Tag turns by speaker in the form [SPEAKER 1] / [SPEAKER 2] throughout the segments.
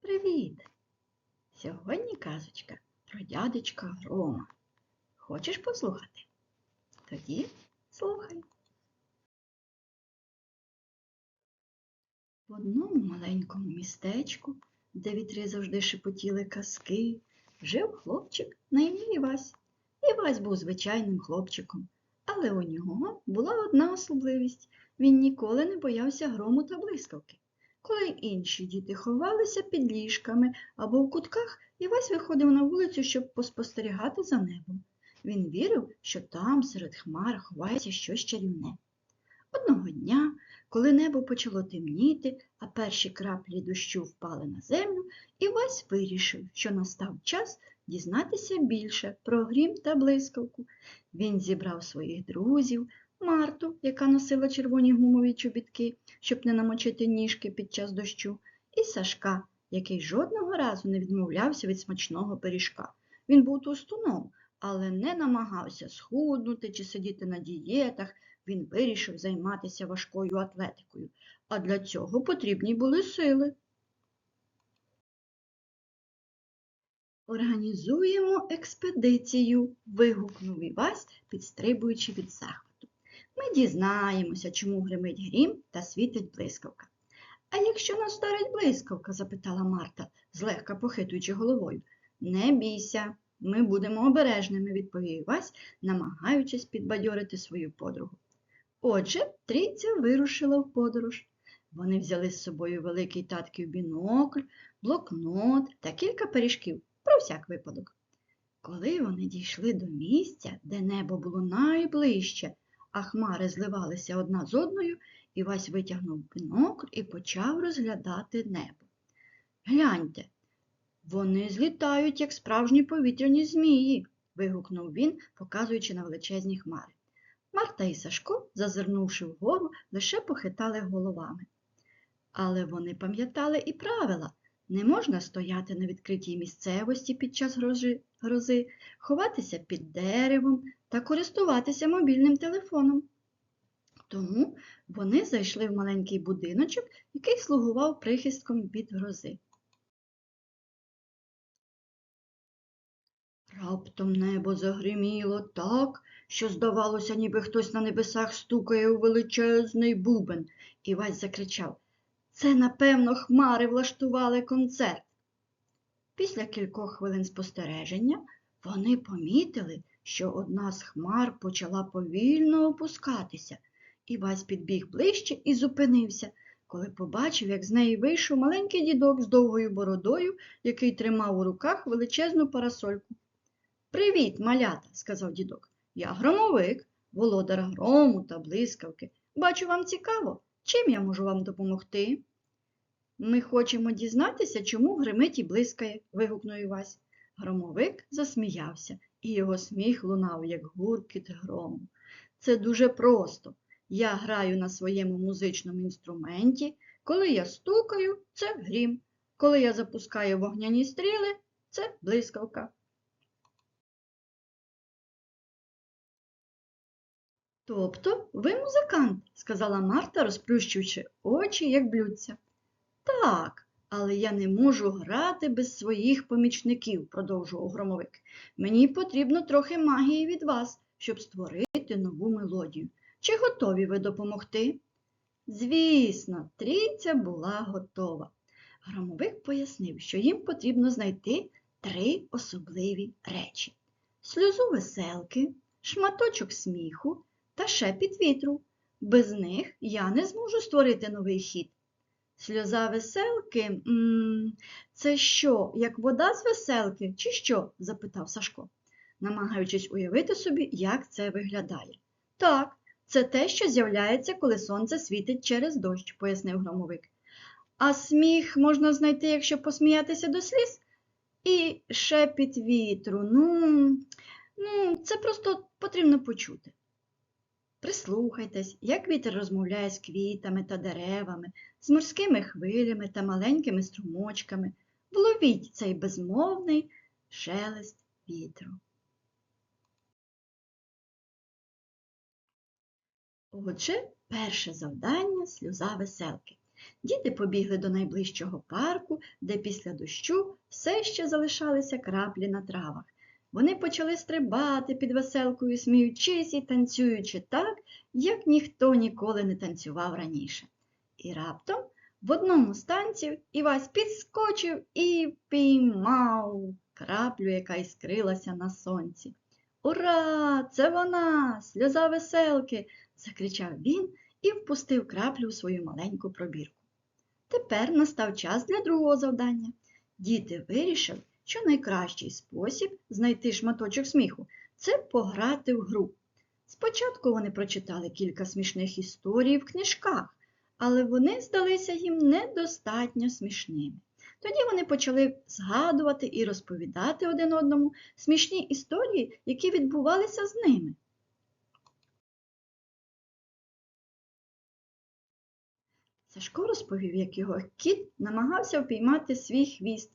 [SPEAKER 1] Привіт! Сьогодні казочка про дядечка Грома. Хочеш послухати? Тоді слухай. В одному маленькому містечку, де вітри завжди шепотіли казки, жив хлопчик на ім'я Івась. Івась був звичайним хлопчиком, але у нього була одна особливість. Він ніколи не боявся грому та блискавки. Коли інші діти ховалися під ліжками або в кутках, Івась виходив на вулицю, щоб поспостерігати за небом. Він вірив, що там, серед хмар, ховається щось чарівне. Одного дня, коли небо почало темніти, а перші краплі дощу впали на землю, Івась вирішив, що настав час дізнатися більше про грім та блискавку. Він зібрав своїх друзів, Марту, яка носила червоні гумові чобітки, щоб не намочити ніжки під час дощу, і Сашка, який жодного разу не відмовлявся від смачного пиріжка. Він був товстуном, але не намагався схуднути чи сидіти на дієтах. Він вирішив займатися важкою атлетикою, а для цього потрібні були сили. Організуємо експедицію, вигукнув Івась, підстрибуючи від захвату. Ми дізнаємося, чому гримить грім та світить блискавка. А якщо нас вдарить блискавка? запитала Марта, злегка похитуючи головою. Не бійся, ми будемо обережними, відповів Івась, намагаючись підбадьорити свою подругу. Отже, трійця вирушила в подорож. Вони взяли з собою великий татків бінокль, блокнот та кілька пиріжків про всяк випадок. Коли вони дійшли до місця, де небо було найближче, а хмари зливалися одна з одною, Івась витягнув бінокль і почав розглядати небо. Гляньте, вони злітають, як справжні повітряні змії, вигукнув він, показуючи на величезні хмари. Марта і Сашко, зазирнувши вгору, лише похитали головами. Але вони пам'ятали і правила. Не можна стояти на відкритій місцевості під час грози, ховатися під деревом та користуватися мобільним телефоном. Тому вони зайшли в маленький будиночок, який слугував прихистком від грози. Раптом небо загриміло так, що здавалося, ніби хтось на небесах стукає у величезний бубен. Івась закричав Це, напевно, хмари влаштували концерт. Після кількох хвилин спостереження вони помітили, що одна з хмар почала повільно опускатися. Івась підбіг ближче і зупинився, коли побачив, як з неї вийшов маленький дідок з довгою бородою, який тримав у руках величезну парасольку. Привіт, малята, сказав дідок. Я громовик, володар грому та блискавки. Бачу, вам цікаво, чим я можу вам допомогти? Ми хочемо дізнатися, чому гримить і блискає, вигукнув Івась. Громовик засміявся, і його сміх лунав, як гуркіт грому. Це дуже просто. Я граю на своєму музичному інструменті. Коли я стукаю, це грім. Коли я запускаю вогняні стріли, це блискавка. Тобто ви музикант, сказала Марта, розплющуючи очі, як блюдця. Так, але я не можу грати без своїх помічників, продовжував громовик. Мені потрібно трохи магії від вас, щоб створити нову мелодію. Чи готові ви допомогти? Звісно, трійця була готова. Громовик пояснив, що їм потрібно знайти три особливі речі: сльозу веселки, шматочок сміху та шепіт вітру. Без них я не зможу створити новий хід. Сльоза веселки це що, як вода з веселки, чи що? запитав Сашко, намагаючись уявити собі, як це виглядає. Так, це те, що з'являється, коли сонце світить через дощ, пояснив громовик. А сміх можна знайти, якщо посміятися до сліз. І шепіт вітру. Ну, ну, це просто потрібно почути. Прислухайтесь, як вітер розмовляє з квітами та деревами, з морськими хвилями та маленькими струмочками. Вловіть цей безмовний шелест вітру. Отже, перше завдання сльоза веселки. Діти побігли до найближчого парку, де після дощу все ще залишалися краплі на травах. Вони почали стрибати під веселкою, сміючись і танцюючи так, як ніхто ніколи не танцював раніше. І раптом в одному з танців Івась підскочив і піймав краплю, яка іскрилася на сонці. Ура! Це вона! Сльоза веселки! закричав він і впустив краплю у свою маленьку пробірку. Тепер настав час для другого завдання. Діти вирішили, що найкращий спосіб знайти шматочок сміху це пограти в гру. Спочатку вони прочитали кілька смішних історій в книжках, але вони здалися їм недостатньо смішними. Тоді вони почали згадувати і розповідати один одному смішні історії, які відбувалися з ними. Сашко розповів, як його кіт намагався впіймати свій хвіст,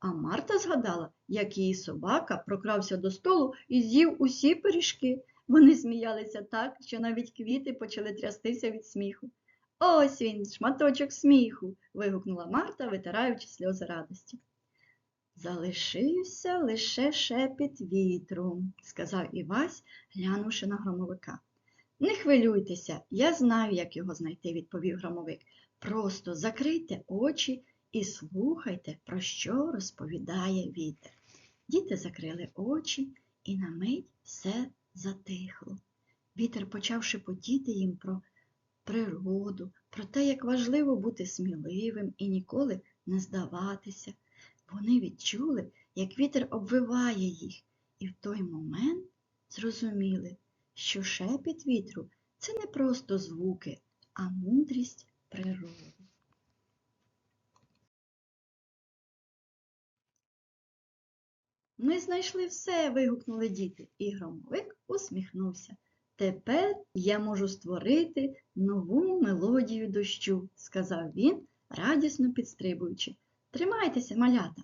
[SPEAKER 1] а Марта згадала, як її собака прокрався до столу і з'їв усі пиріжки. Вони сміялися так, що навіть квіти почали трястися від сміху. Ось він, шматочок сміху. вигукнула Марта, витираючи сльози радості. Залишився лише шепіт вітру, сказав Івась, глянувши на громовика. Не хвилюйтеся, я знаю, як його знайти, відповів громовик. Просто закрийте очі і слухайте, про що розповідає вітер. Діти закрили очі, і на мить все затихло. Вітер почав шепотіти їм про природу, про те, як важливо бути сміливим і ніколи не здаватися. Вони відчули, як вітер обвиває їх, і в той момент зрозуміли, що шепіт вітру це не просто звуки, а мудрість природи. Ми знайшли все, вигукнули діти, і громовик усміхнувся. Тепер я можу створити нову мелодію дощу, сказав він, радісно підстрибуючи. Тримайтеся, малята.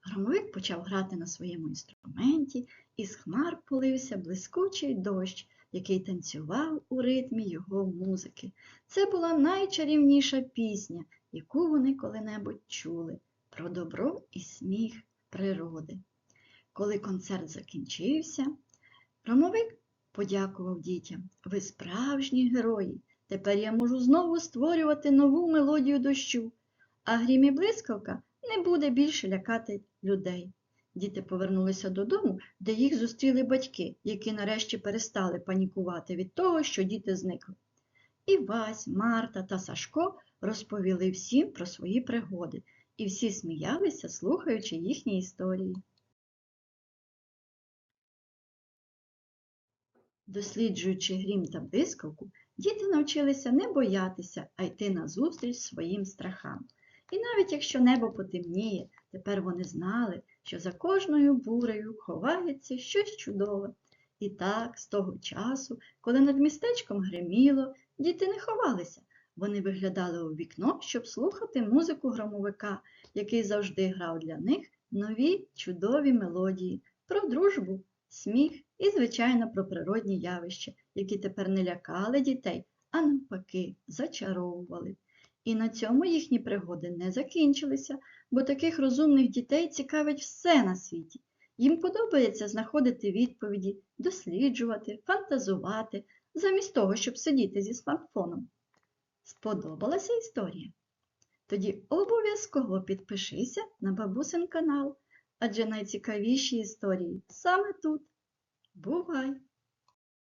[SPEAKER 1] Громовик почав грати на своєму інструменті, і з хмар полився блискучий дощ, який танцював у ритмі його музики. Це була найчарівніша пісня, яку вони коли-небудь чули, про добро і сміх природи. Коли концерт закінчився, громовик подякував дітям. Ви справжні герої. Тепер я можу знову створювати нову мелодію дощу, а грім і блискавка не буде більше лякати людей. Діти повернулися додому, де їх зустріли батьки, які нарешті перестали панікувати від того, що діти зникли. І Вась, Марта та Сашко розповіли всім про свої пригоди, і всі сміялися, слухаючи їхні історії. Досліджуючи грім та блискавку, діти навчилися не боятися, а йти назустріч своїм страхам. І навіть якщо небо потемніє, тепер вони знали, що за кожною бурею ховається щось чудове. І так, з того часу, коли над містечком гриміло, діти не ховалися. Вони виглядали у вікно, щоб слухати музику громовика, який завжди грав для них нові чудові мелодії про дружбу, сміх і, звичайно, про природні явища, які тепер не лякали дітей, а навпаки, зачаровували. І на цьому їхні пригоди не закінчилися, бо таких розумних дітей цікавить все на світі. Їм подобається знаходити відповіді, досліджувати, фантазувати, замість того, щоб сидіти зі смартфоном. Сподобалася історія? Тоді обов'язково підпишися на бабусин канал, адже найцікавіші історії саме тут. Бувай!